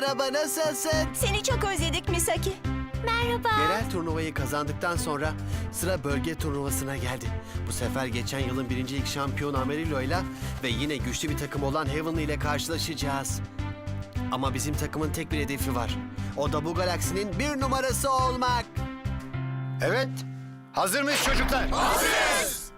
Merhaba nasılsın? Seni çok özledik Misaki. Merhaba. Yerel turnuvayı kazandıktan sonra sıra bölge turnuvasına geldi. Bu sefer geçen yılın birinci lig şampiyonu Amarillo ile ve yine güçlü bir takım olan Heavenly ile karşılaşacağız. Ama bizim takımın tek bir hedefi var. O da bu galaksinin bir numarası olmak. Evet. Hazır mıyız çocuklar? そ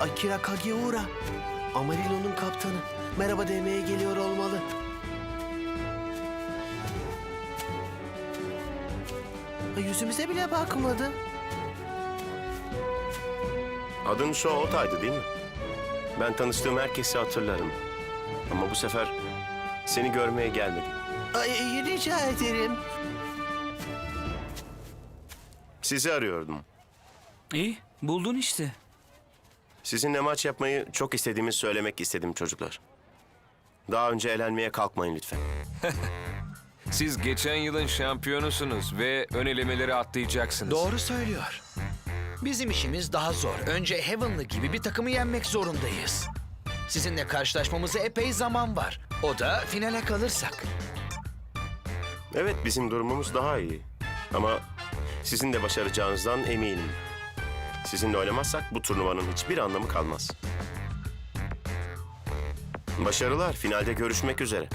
Akira Kageura. Amarillo'nun kaptanı. Merhaba demeye geliyor olmalı. Yüzümüze bile bakmadı. Adın Sho Ota'ydı değil mi? Ben tanıştığım herkesi hatırlarım. Ama bu sefer seni görmeye gelmedim. Ay, rica ederim. Sizi arıyordum. İyi, buldun işte. Sizinle maç yapmayı çok istediğimi söylemek istedim çocuklar. Daha önce elenmeye kalkmayın lütfen. Siz geçen yılın şampiyonusunuz ve ön elemeleri atlayacaksınız. Doğru söylüyor. Bizim işimiz daha zor. Önce Heavenly gibi bir takımı yenmek zorundayız. Sizinle karşılaşmamıza epey zaman var. O da finale kalırsak. Evet bizim durumumuz daha iyi. Ama sizin de başaracağınızdan eminim. Sizinle oynamazsak bu turnuvanın hiçbir anlamı kalmaz. Başarılar. Finalde görüşmek üzere.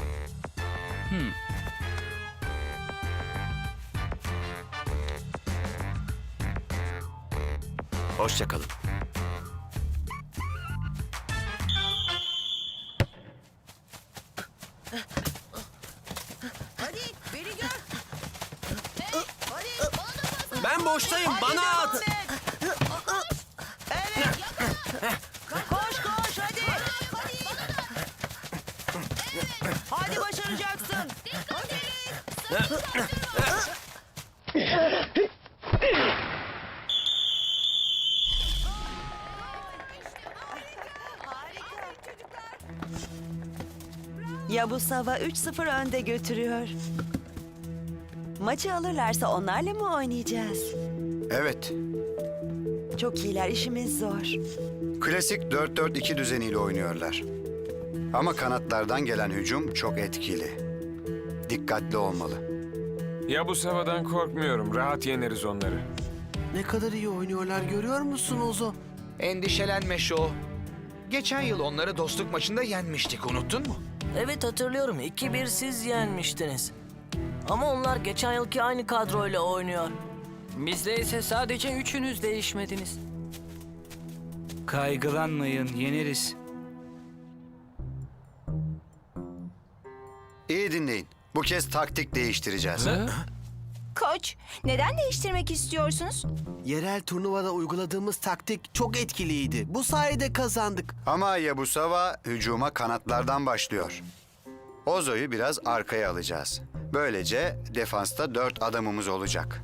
Hoşçakalın. Ben boştayım. Bana at. Koş koş hadi. Hadi başaracaksın. Yabusava 3-0 önde götürüyor. Maçı alırlarsa onlarla mı oynayacağız? Evet. Çok iyiler, işimiz zor. Klasik 4-4-2 düzeniyle oynuyorlar. Ama kanatlardan gelen hücum çok etkili. Dikkatli olmalı. Ya bu savadan korkmuyorum. Rahat yeneriz onları. Ne kadar iyi oynuyorlar görüyor musun Ozo? Endişelenme Şo. Geçen yıl onları dostluk maçında yenmiştik, unuttun mu? Evet hatırlıyorum 2-1 siz yenmiştiniz. Ama onlar geçen yılki aynı kadroyla oynuyor. Bizde ise sadece üçünüz değişmediniz. Kaygılanmayın, yeneriz. İyi dinleyin. Bu kez taktik değiştireceğiz. Koç, neden değiştirmek istiyorsunuz? Yerel turnuvada uyguladığımız taktik çok etkiliydi. Bu sayede kazandık. Ama Yabusava hücuma kanatlardan başlıyor. Ozo'yu biraz arkaya alacağız. Böylece defansta dört adamımız olacak.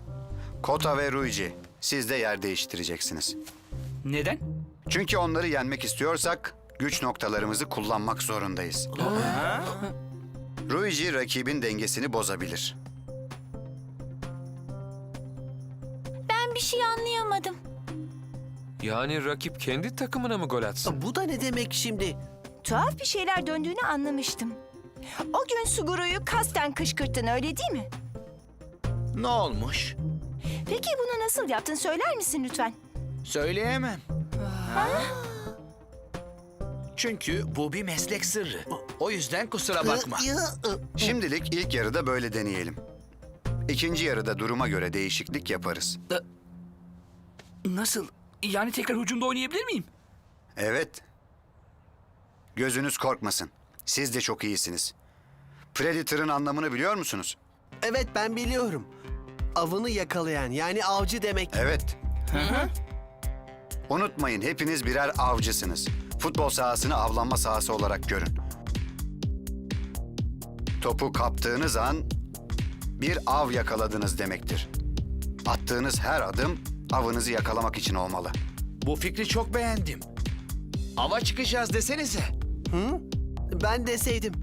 Kota ve Ruiji, siz de yer değiştireceksiniz. Neden? Çünkü onları yenmek istiyorsak güç noktalarımızı kullanmak zorundayız. Ruiji rakibin dengesini bozabilir. Ben bir şey anlayamadım. Yani rakip kendi takımına mı gol atsın? Bu da ne demek şimdi? Tuhaf bir şeyler döndüğünü anlamıştım. O gün Suguru'yu kasten kışkırttın öyle değil mi? Ne olmuş? Peki bunu nasıl yaptın söyler misin lütfen? Söyleyemem. Çünkü bu bir meslek sırrı. O yüzden kusura bakma. Şimdilik ilk yarıda böyle deneyelim. İkinci yarıda duruma göre değişiklik yaparız. Nasıl? Yani tekrar hücumda oynayabilir miyim? Evet. Gözünüz korkmasın. Siz de çok iyisiniz. Predator'ın anlamını biliyor musunuz? Evet ben biliyorum. Avını yakalayan yani avcı demek. Evet. Unutmayın hepiniz birer avcısınız. Futbol sahasını avlanma sahası olarak görün. Topu kaptığınız an bir av yakaladınız demektir. Attığınız her adım avınızı yakalamak için olmalı. Bu fikri çok beğendim. Ava çıkacağız desenize. Ben deseydim.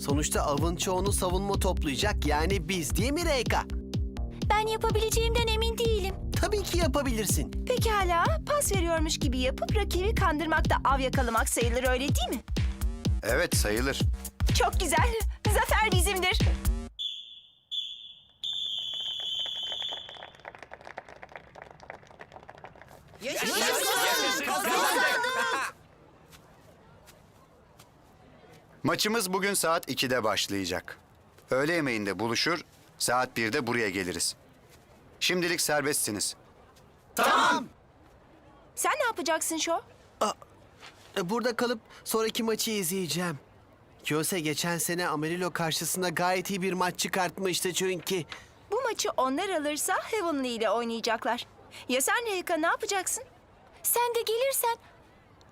Sonuçta avın çoğunu savunma toplayacak yani biz değil mi Reyka? Ben yapabileceğimden emin değilim. Yapabilirsin. Pekala, pas veriyormuş gibi yapıp rakibi kandırmak da av yakalamak sayılır öyle değil mi? Evet sayılır. Çok güzel. Zafer bizimdir. Maçımız bugün saat 2'de başlayacak. Öğle yemeğinde buluşur, saat 1'de buraya geliriz. Şimdilik serbestsiniz. Sen ne yapacaksın Şo? E, Burada kalıp sonraki maçı izleyeceğim. Kyose geçen sene Amarillo karşısında gayet iyi bir maç çıkartmıştı çünkü. Bu maçı onlar alırsa Heavenly ile oynayacaklar. Ya sen Reyka ne yapacaksın? Sen de gelirsen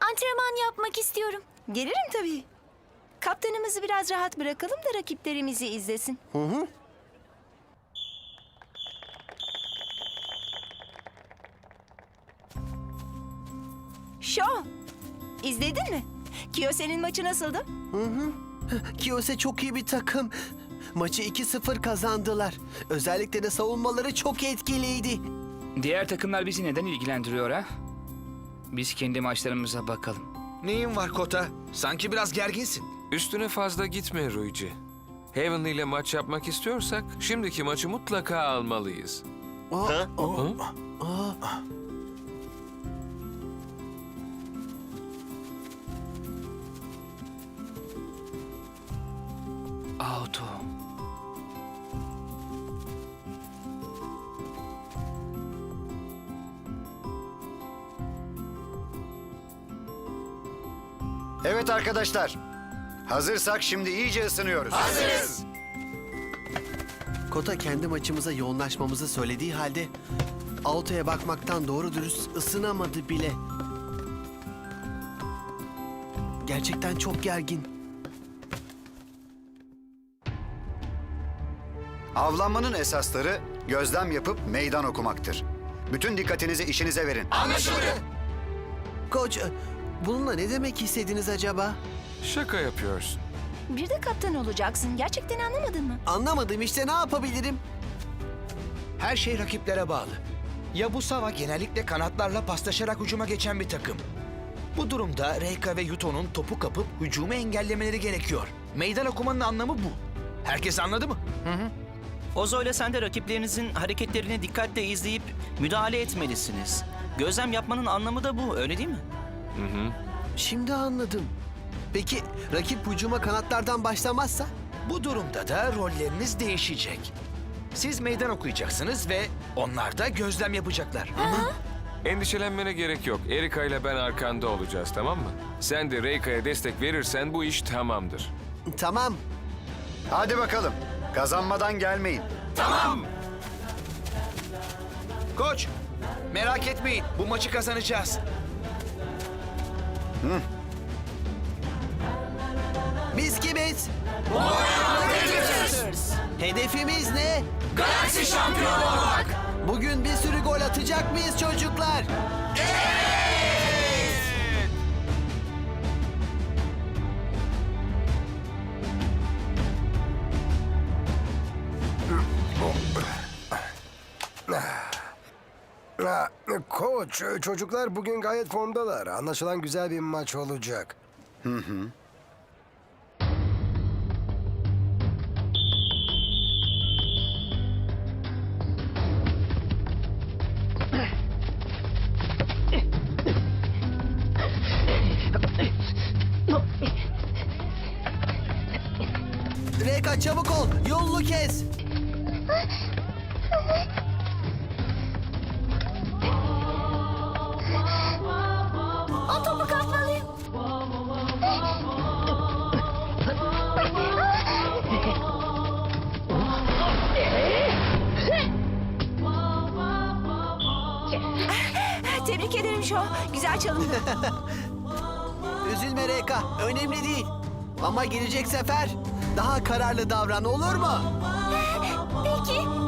antrenman yapmak istiyorum. Gelirim tabii. Kaptanımızı biraz rahat bırakalım da rakiplerimizi izlesin. Hı hı. Şo, izledin mi? Kiyose'nin maçı nasıldı? Kyose çok iyi bir takım. Maçı 2-0 kazandılar. Özellikle de savunmaları çok etkiliydi. Diğer takımlar bizi neden ilgilendiriyor ha? Biz kendi maçlarımıza bakalım. Neyin var Kota? Sanki biraz gerginsin. Üstüne fazla gitme Ruici. Heavenly ile maç yapmak istiyorsak şimdiki maçı mutlaka almalıyız. Aa, Ha? Hı? aa. Auto. Evet arkadaşlar. Hazırsak şimdi iyice ısınıyoruz. Hazırız. Kota kendi maçımıza yoğunlaşmamızı söylediği halde Auto'ya bakmaktan doğru dürüst ısınamadı bile. Gerçekten çok gergin. Avlanmanın esasları gözlem yapıp meydan okumaktır. Bütün dikkatinizi işinize verin. Koç, e, bununla ne demek istediniz acaba? Şaka yapıyorsun. Bir de kaptan olacaksın. Gerçekten anlamadın mı? Anlamadım işte ne yapabilirim? Her şey rakiplere bağlı. Yabusava genellikle kanatlarla paslaşarak hücuma geçen bir takım. Bu durumda Reika ve Yuto'nun topu kapıp hücumu engellemeleri gerekiyor. Meydan okumanın anlamı bu. Herkes anladı mı? Ozo ile sen de rakiplerinizin hareketlerini dikkatle izleyip müdahale etmelisiniz. Gözlem yapmanın anlamı da bu, öyle değil mi? Şimdi anladım. Peki rakip hücuma kanatlardan başlamazsa? Bu durumda da rolleriniz değişecek. Siz meydan okuyacaksınız ve onlar da gözlem yapacaklar. Endişelenmene gerek yok. Erika ile ben arkanda olacağız tamam mı? Sen de Reika'ya destek verirsen bu iş tamamdır. Tamam. Hadi bakalım. Kazanmadan gelmeyin. Koç, merak etmeyin. Bu maçı kazanacağız. Biz kimiz? Hedefimiz ne? Galaksi şampiyonu olmak. Bugün bir sürü gol atacak mıyız çocuklar? Ha, Koç, çocuklar bugün gayet formdalar. Anlaşılan güzel bir maç olacak. Reka çabuk ol. Yolunu kes. Ederim Şo. Güzel çalımdı. Üzülme Reka. Önemli değil. Ama gelecek sefer daha kararlı davran olur mu? Peki.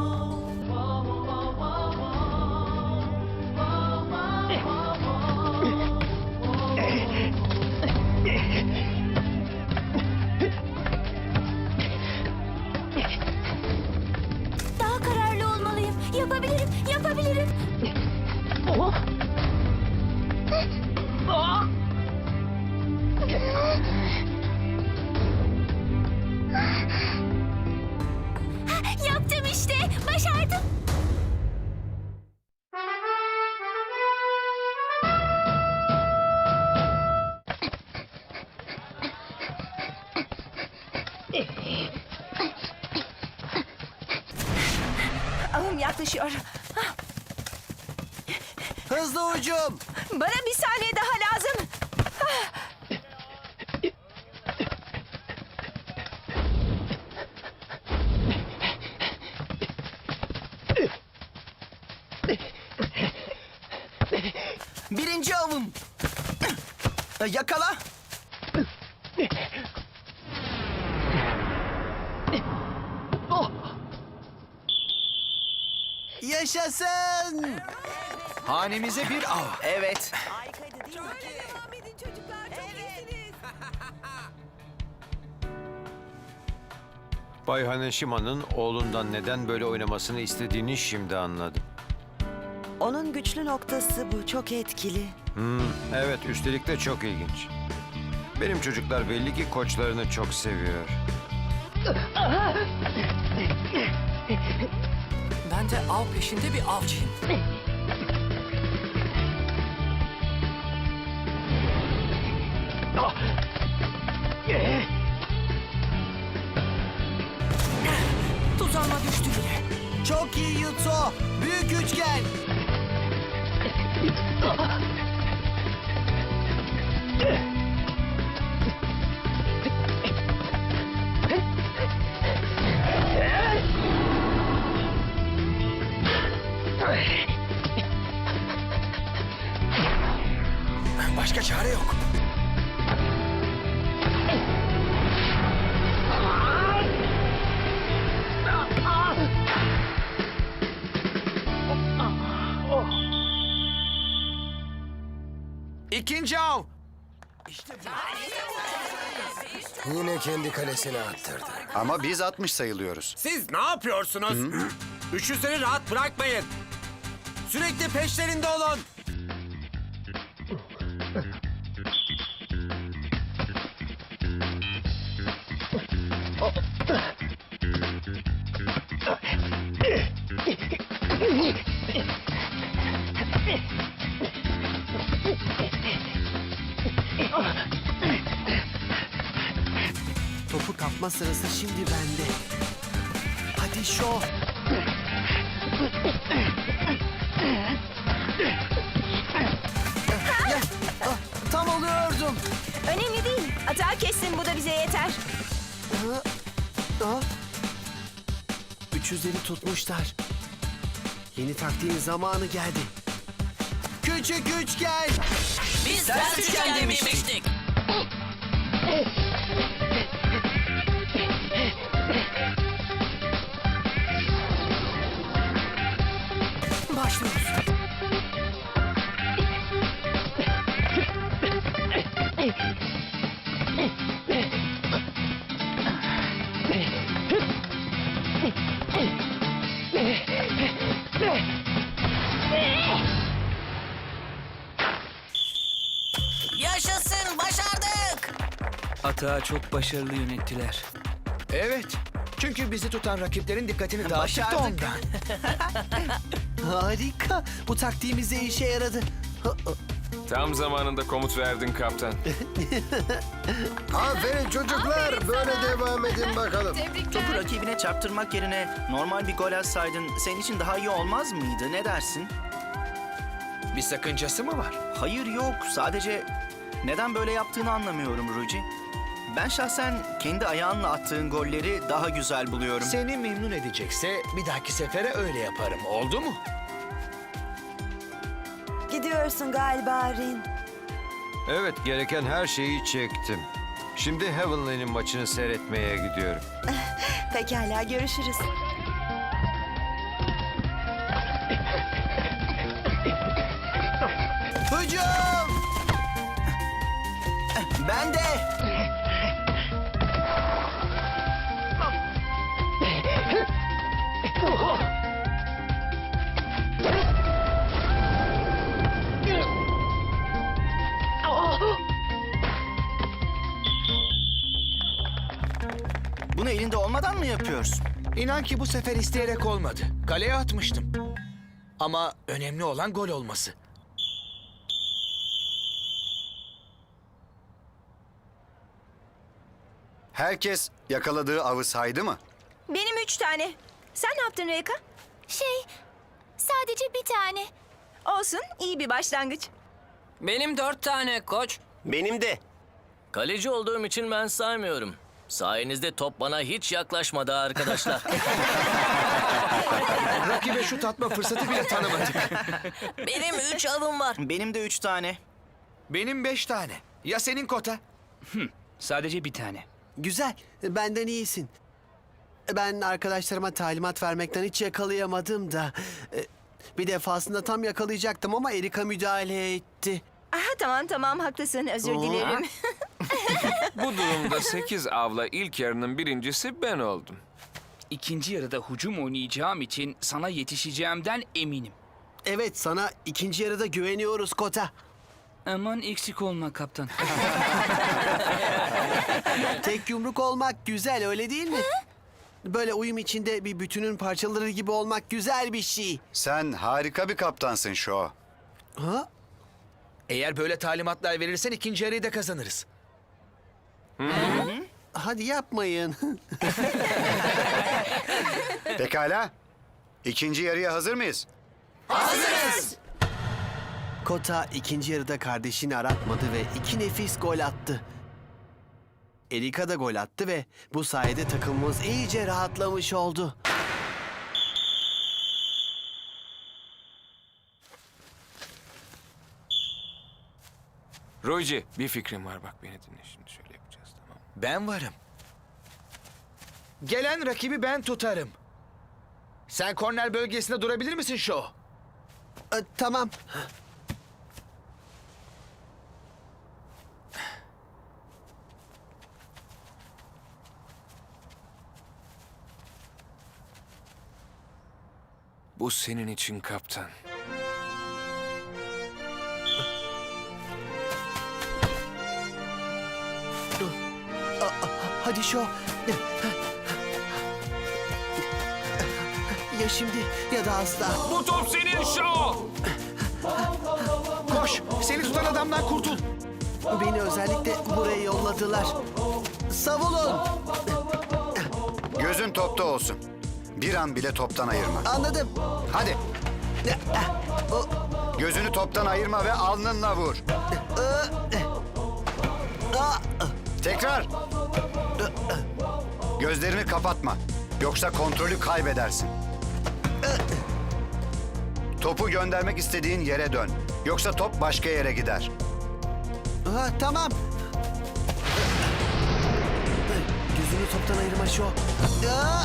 Yaklaşıyor. Hızlı hücum. Bana bir saniye daha lazım. Birinci avım. Yakala. Yaşasın. Hanemize bir av. Evet. Bay Haneshima'nın oğlundan neden böyle oynamasını istediğini şimdi anladım. Onun güçlü noktası bu. Çok etkili. Hmm, evet, üstelik de çok ilginç. Benim çocuklar belli ki koçlarını çok seviyor. Ben de av peşinde bir avcıyım. Kendi kalesine attırdı. Ama biz 60 sayılıyoruz. Siz ne yapıyorsunuz? Üçüzleri rahat bırakmayın. Sürekli peşlerinde olun. Kapma sırası şimdi bende. Hadi şov. Ya, ah, tam oluyordum. Önemli değil. Atağı kessin bu da bize yeter. Ah, ah. Üçüzleri tutmuşlar. Yeni taktiğin zamanı geldi. Küçük üçgen. Biz ters üçgen demiştik. Başlıyoruz. Yaşasın başardık. Atağı çok başarılı yönettiler. Evet. Çünkü bizi tutan rakiplerin dikkatini dağıttık da ondan. Harika. Bu taktiğimiz de işe yaradı. Tam zamanında komut verdin kaptan. Aferin çocuklar. Böyle devam edin bakalım. Topu rakibine çarptırmak yerine normal bir gol atsaydın senin için daha iyi olmaz mıydı? Ne dersin? Bir sakıncası mı var? Hayır yok. Sadece neden böyle yaptığını anlamıyorum Ruci. Ben şahsen kendi ayağınla attığın golleri daha güzel buluyorum. Seni memnun edecekse bir dahaki sefere öyle yaparım. Oldu mu? Gidiyorsun galiba Rin. Evet, gereken her şeyi çektim. Şimdi Heavenly'nin maçını seyretmeye gidiyorum. Pekala görüşürüz. Hücum! Ben de. Olmadan mı yapıyorsun? İnan ki bu sefer isteyerek olmadı. Kaleye atmıştım. Ama önemli olan gol olması. Herkes yakaladığı avı saydı mı? Benim üç tane. Sen ne yaptın Reyka? Şey, sadece bir tane. Olsun, iyi bir başlangıç. Benim dört tane koç. Benim de. Kaleci olduğum için ben saymıyorum. Sayenizde top bana hiç yaklaşmadı arkadaşlar. Rakibe şut atma fırsatı bile tanımadık. Benim üç avım var. Benim de üç tane. Benim beş tane. Ya senin kota? Sadece bir tane. Güzel. Benden iyisin. Ben arkadaşlarıma talimat vermekten hiç yakalayamadım da. E, Bir defasında tam yakalayacaktım ama Erika müdahale etti. Aha, tamam tamam haklısın, özür dilerim. Bu durumda 8 avla ilk yarının birincisi ben oldum. İkinci yarıda hücum oynayacağım için sana yetişeceğimden eminim. Evet sana ikinci yarıda güveniyoruz Kota. Aman eksik olma kaptan. Tek yumruk olmak güzel öyle değil mi? Böyle uyum içinde bir bütünün parçaları gibi olmak güzel bir şey. Sen harika bir kaptansın Şo. Ha? Eğer böyle talimatlar verirsen ikinci yarıyı da kazanırız. Hadi yapmayın. Pekala. İkinci yarıya hazır mıyız? Kota ikinci yarıda kardeşini aratmadı ve iki nefis gol attı. Erika da gol attı ve bu sayede takımımız iyice rahatlamış oldu. Royci bir fikrim var bak beni dinle şimdi şöyle? Ben varım. Gelen rakibi ben tutarım. Sen korner bölgesinde durabilir misin Şo? E, tamam. Bu senin için kaptan. Hadi şu. Ya şimdi ya da asla. Bu top senin şov! Koş! Seni tutan adamdan kurtul. Beni özellikle buraya yolladılar. Savunun. Gözün topta olsun. Bir an bile toptan ayırma. Anladım. Hadi. Gözünü toptan ayırma ve alnınla vur. Tekrar. Gözlerini kapatma. Yoksa kontrolü kaybedersin. topu göndermek istediğin yere dön. Yoksa top başka yere gider. Ha, tamam. Gözünü toptan ayırma şu. Aa!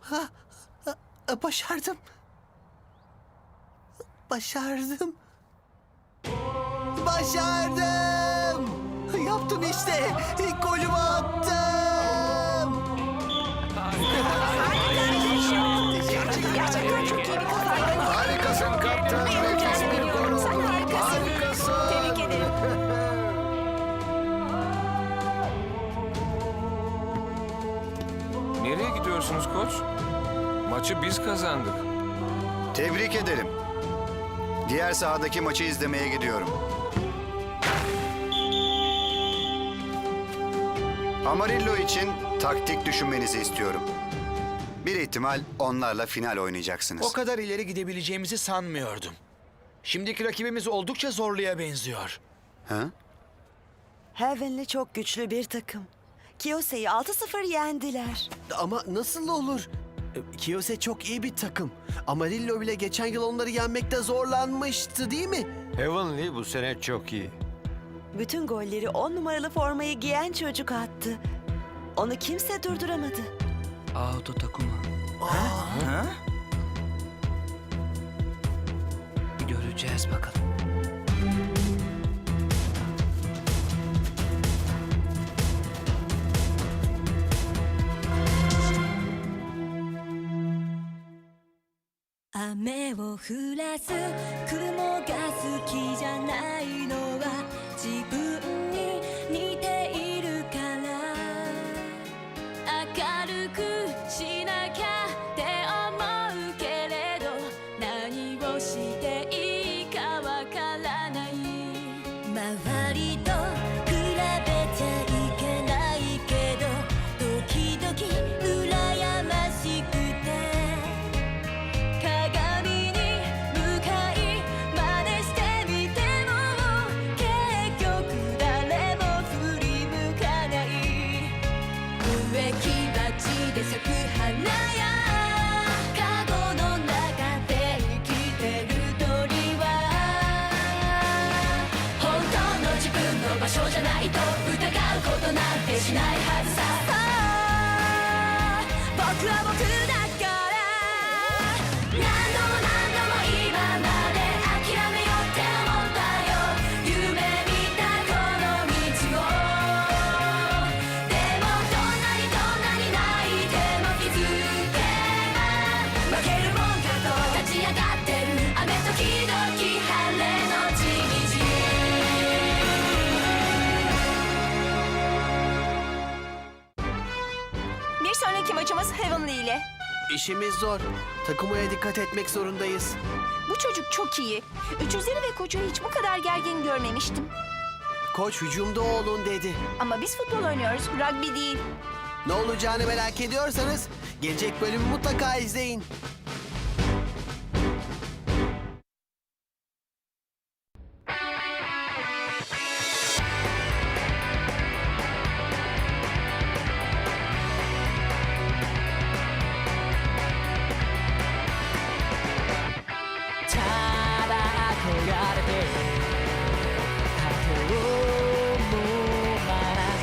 Ha, başardım. Başardım. Başardım. Yaptım işte. İlk golümü attım. Koç? Maçı biz kazandık. Tebrik ederim. Diğer sahadaki maçı izlemeye gidiyorum. Amarillo için taktik düşünmenizi istiyorum. Bir ihtimal onlarla final oynayacaksınız. O kadar ileri gidebileceğimizi sanmıyordum. Şimdiki rakibimiz oldukça zorluya benziyor. Ha? Heavenly çok güçlü bir takım. Kiyose'yi 6-0 yendiler. Ama nasıl olur? E, Kiyose çok iyi bir takım. Amarillo bile geçen yıl onları yenmekte zorlanmıştı değil mi? Heavenly bu sene çok iyi. Bütün golleri 10 numaralı formayı giyen çocuk attı. Onu kimse durduramadı. Auto Takuma. Ha? Göreceğiz bakalım.「雨を降らす。雲が好きじゃないのは自分。Maçımız Heavenly ile. İşimiz zor. Takımaya dikkat etmek zorundayız. Bu çocuk çok iyi. Üçüzleri ve koçu hiç bu kadar gergin görmemiştim. Koç hücumda olun dedi. Ama biz futbol oynuyoruz, rugby değil. Ne olacağını merak ediyorsanız gelecek bölümü mutlaka izleyin.